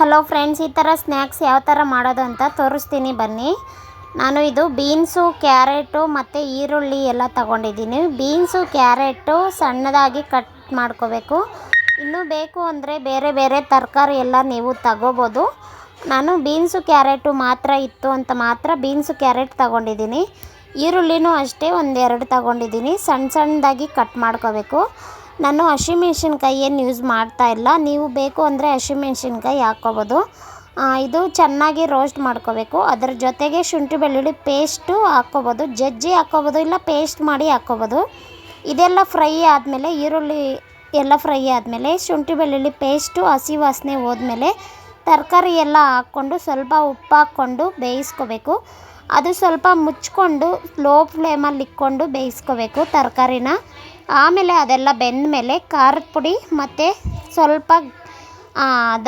Hello friends, ಈ ಥರ snacks ಯಾವ ಥರ ಮಾಡೋದು ಅಂತ ತೋರಿಸ್ತೀನಿ ಬನ್ನಿ. ನಾನು ಇದು ಬೀನ್ಸು, ಕ್ಯಾರೆಟು ಮತ್ತು ಈರುಳ್ಳಿ ಎಲ್ಲ ತಗೊಂಡಿದ್ದೀನಿ. ಬೀನ್ಸು, ಕ್ಯಾರೆಟು ಸಣ್ಣದಾಗಿ ಕಟ್ ಮಾಡ್ಕೋಬೇಕು. ಇನ್ನೂ ಬೇಕು ಅಂದರೆ ಬೇರೆ ಬೇರೆ ತರಕಾರಿ ಎಲ್ಲ ನೀವು ತಗೋಬೋದು. ನಾನು ಬೀನ್ಸು, ಕ್ಯಾರೆಟು ಮಾತ್ರ ಇತ್ತು ಅಂತ ಮಾತ್ರ ಬೀನ್ಸು, ಕ್ಯಾರೆಟ್ ತಗೊಂಡಿದ್ದೀನಿ. ಈರುಳ್ಳಿನೂ ಅಷ್ಟೇ ಒಂದೆರಡು ತಗೊಂಡಿದ್ದೀನಿ. ಸಣ್ಣ ಸಣ್ಣದಾಗಿ ಕಟ್ ಮಾಡ್ಕೋಬೇಕು. ನಾನು ಹಸಿಮೆಣ್ಸಿನ್ಕಾಯಿ ಏನು ಯೂಸ್ ಮಾಡ್ತಾ ಇಲ್ಲ. ನೀವು ಬೇಕು ಅಂದರೆ ಹಸಿಮೆಣ್ಸಿನ್ಕಾಯಿ ಹಾಕ್ಕೋಬೋದು. ಇದು ಚೆನ್ನಾಗಿ ರೋಸ್ಟ್ ಮಾಡ್ಕೋಬೇಕು. ಅದರ ಜೊತೆಗೆ ಶುಂಠಿ ಬೆಳ್ಳುಳ್ಳಿ ಪೇಸ್ಟು ಹಾಕ್ಕೋಬೋದು. ಜಜ್ಜಿ ಹಾಕ್ಕೋಬೋದು, ಇಲ್ಲ ಪೇಸ್ಟ್ ಮಾಡಿ ಹಾಕ್ಕೋಬೋದು. ಇದೆಲ್ಲ ಫ್ರೈ ಆದಮೇಲೆ ಈರುಳ್ಳಿ ಎಲ್ಲ ಫ್ರೈ ಆದಮೇಲೆ ಶುಂಠಿ ಬೆಳ್ಳುಳ್ಳಿ ಪೇಸ್ಟು ಹಸಿ ವಾಸನೆ ಹೋದ್ಮೇಲೆ ತರಕಾರಿ ಎಲ್ಲ ಹಾಕ್ಕೊಂಡು ಸ್ವಲ್ಪ ಉಪ್ಪು ಹಾಕ್ಕೊಂಡು ಬೇಯಿಸ್ಕೋಬೇಕು. ಅದು ಸ್ವಲ್ಪ ಮುಚ್ಕೊಂಡು ಲೋ ಫ್ಲೇಮಲ್ಲಿ ಇಕ್ಕೊಂಡು ಬೇಯಿಸ್ಕೋಬೇಕು ತರಕಾರಿನ. ಆಮೇಲೆ ಅದೆಲ್ಲ ಬೆಂದ ಮೇಲೆ ಖಾರದ ಪುಡಿ ಮತ್ತು ಸ್ವಲ್ಪ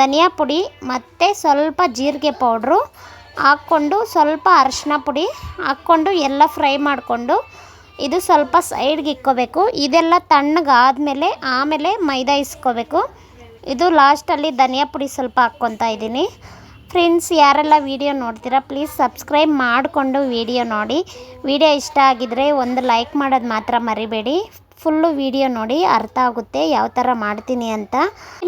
ಧನಿಯಾ ಪುಡಿ ಮತ್ತು ಸ್ವಲ್ಪ ಜೀರಿಗೆ ಪೌಡ್ರು ಹಾಕ್ಕೊಂಡು ಸ್ವಲ್ಪ ಅರಶಿನ ಪುಡಿ ಹಾಕ್ಕೊಂಡು ಎಲ್ಲ ಫ್ರೈ ಮಾಡಿಕೊಂಡು ಇದು ಸ್ವಲ್ಪ ಸೈಡ್ಗೆ ಇಕ್ಕೋಬೇಕು. ಇದೆಲ್ಲ ತಣ್ಣಗಾದಮೇಲೆ ಆಮೇಲೆ ಮೈದಾ ಇಸ್ಕೋಬೇಕು. ಇದು ಲಾಸ್ಟಲ್ಲಿ ಧನಿಯಾ ಪುಡಿ ಸ್ವಲ್ಪ ಹಾಕ್ಕೊತಾ ಇದ್ದೀನಿ. ಫ್ರೆಂಡ್ಸ್ ಯಾರೆಲ್ಲ ವೀಡಿಯೋ ನೋಡ್ತೀರಾ ಪ್ಲೀಸ್ ಸಬ್ಸ್ಕ್ರೈಬ್ ಮಾಡಿಕೊಂಡು ವೀಡಿಯೋ ನೋಡಿ. ವಿಡಿಯೋ ಇಷ್ಟ ಆಗಿದ್ರೆ ಒಂದು ಲೈಕ್ ಮಾಡೋದು ಮಾತ್ರ ಮರಿಬೇಡಿ. ಫುಲ್ಲು ವೀಡಿಯೋ ನೋಡಿ ಅರ್ಥ ಆಗುತ್ತೆ ಯಾವ ಥರ ಮಾಡ್ತೀನಿ ಅಂತ.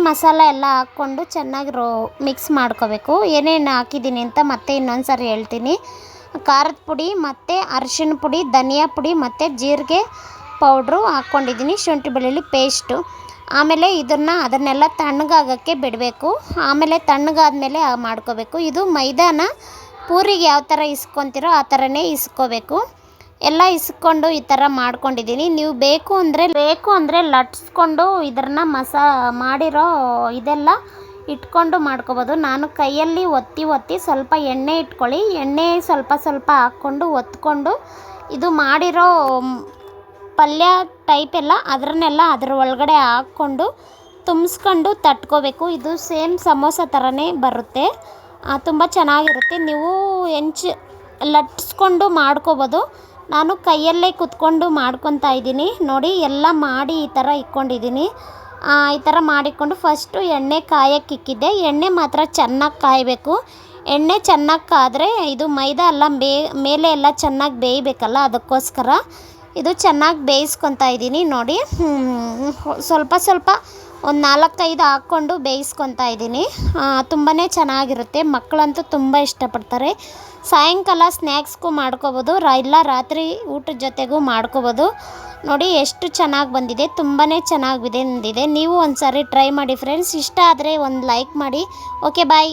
ಮಸಾಲ ಎಲ್ಲ ಹಾಕ್ಕೊಂಡು ಚೆನ್ನಾಗಿ ರೋ ಮಿಕ್ಸ್ ಮಾಡ್ಕೋಬೇಕು. ಏನೇನು ಹಾಕಿದ್ದೀನಿ ಅಂತ ಮತ್ತೆ ಇನ್ನೊಂದು ಸಾರಿ ಹೇಳ್ತೀನಿ. ಖಾರದ ಪುಡಿ ಮತ್ತು ಅರಿಶಿಣ ಪುಡಿ, ಧನಿಯಾ ಪುಡಿ ಮತ್ತು ಜೀರಿಗೆ ಪೌಡ್ರು ಹಾಕ್ಕೊಂಡಿದ್ದೀನಿ, ಶುಂಠಿ ಬೆಳ್ಳುಳ್ಳಿ ಪೇಸ್ಟು. ಆಮೇಲೆ ಇದನ್ನು ಅದನ್ನೆಲ್ಲ ತಣ್ಣಗಾಗೋಕ್ಕೆ ಬಿಡಬೇಕು. ಆಮೇಲೆ ತಣ್ಣಗಾದ್ಮೇಲೆ ಮಾಡ್ಕೋಬೇಕು. ಇದು ಮೈದಾನ ಪೂರಿಗೆ ಯಾವ ಥರ ಇಸ್ಕೊತಿರೋ ಆ ಥರನೇ ಇಸ್ಕೋಬೇಕು. ಎಲ್ಲ ಇಸ್ಕೊಂಡು ಈ ಥರ ಮಾಡ್ಕೊಂಡಿದ್ದೀನಿ. ನೀವು ಬೇಕು ಅಂದರೆ ಬೇಕು ಅಂದರೆ ಲಟ್ಸ್ಕೊಂಡು ಇದನ್ನ ಮಸಾ, ಮಾಡಿರೋ ಇದೆಲ್ಲ ಇಟ್ಕೊಂಡು ಮಾಡ್ಕೋಬೋದು. ನಾನು ಕೈಯಲ್ಲಿ ಒತ್ತಿ ಒತ್ತಿ ಸ್ವಲ್ಪ ಎಣ್ಣೆ ಇಟ್ಕೊಳ್ಳಿ. ಎಣ್ಣೆ ಸ್ವಲ್ಪ ಸ್ವಲ್ಪ ಹಾಕ್ಕೊಂಡು ಒತ್ಕೊಂಡು ಇದು ಮಾಡಿರೋ ಪಲ್ಯ ಟೈಪ್ ಎಲ್ಲ ಅದರನ್ನೆಲ್ಲ ಅದರ ಒಳಗಡೆ ಹಾಕ್ಕೊಂಡು ತುಂಬಿಸ್ಕೊಂಡು ತಟ್ಕೋಬೇಕು. ಇದು ಸೇಮ್ ಸಮೋಸ ಥರನೇ ಬರುತ್ತೆ. ತುಂಬ ಚೆನ್ನಾಗಿರುತ್ತೆ. ನೀವು ಹೆಂಚು ಲಟ್ಸ್ಕೊಂಡು ಮಾಡ್ಕೋಬೋದು. ನಾನು ಕೈಯಲ್ಲೇ ಕುತ್ಕೊಂಡು ಮಾಡ್ಕೊತಾ ಇದ್ದೀನಿ. ನೋಡಿ, ಎಲ್ಲ ಮಾಡಿ ಈ ಥರ ಇಕ್ಕೊಂಡಿದ್ದೀನಿ ಈ ಥರ ಮಾಡಿಕೊಂಡು ಫಸ್ಟು ಎಣ್ಣೆ ಕಾಯಕ್ಕೆ ಇಕ್ಕಿದ್ದೆ. ಎಣ್ಣೆ ಮಾತ್ರ ಚೆನ್ನಾಗಿ ಕಾಯಬೇಕು. ಎಣ್ಣೆ ಚೆನ್ನಾಗಿ ಕಾದರೆ ಇದು ಮೈದಾ ಎಲ್ಲ ಬೇ ಮೇಲೆ ಎಲ್ಲ ಚೆನ್ನಾಗಿ ಬೇಯಬೇಕಲ್ಲ ಅದಕ್ಕೋಸ್ಕರ. ಇದು ಚೆನ್ನಾಗಿ ಬೇಯಿಸ್ಕೊತಾ ಇದ್ದೀನಿ. ನೋಡಿ ಸ್ವಲ್ಪ ಸ್ವಲ್ಪ ಒಂದು ನಾಲ್ಕೈದು ಹಾಕ್ಕೊಂಡು ಬೇಯಿಸ್ಕೊತಾ ಇದ್ದೀನಿ. ತುಂಬಾ ಚೆನ್ನಾಗಿರುತ್ತೆ. ಮಕ್ಕಳಂತೂ ತುಂಬ ಇಷ್ಟಪಡ್ತಾರೆ. ಸಾಯಂಕಾಲ ಸ್ನ್ಯಾಕ್ಸ್ಗೂ ಮಾಡ್ಕೋಬೋದು, ರ, ಇಲ್ಲ ರಾತ್ರಿ ಊಟದ ಜೊತೆಗೂ ಮಾಡ್ಕೋಬೋದು. ನೋಡಿ, ಎಷ್ಟು ಚೆನ್ನಾಗಿ ಬಂದಿದೆ. ತುಂಬಾ ಚೆನ್ನಾಗಿ ಬಂದಿದೆ. ನೀವು ಒಂದು ಸಾರಿ ಟ್ರೈ ಮಾಡಿ, ಫ್ರೆಂಡ್ಸ್. ಇಷ್ಟ ಆದರೆ ಒಂದು ಲೈಕ್ ಮಾಡಿ. Okay, bye.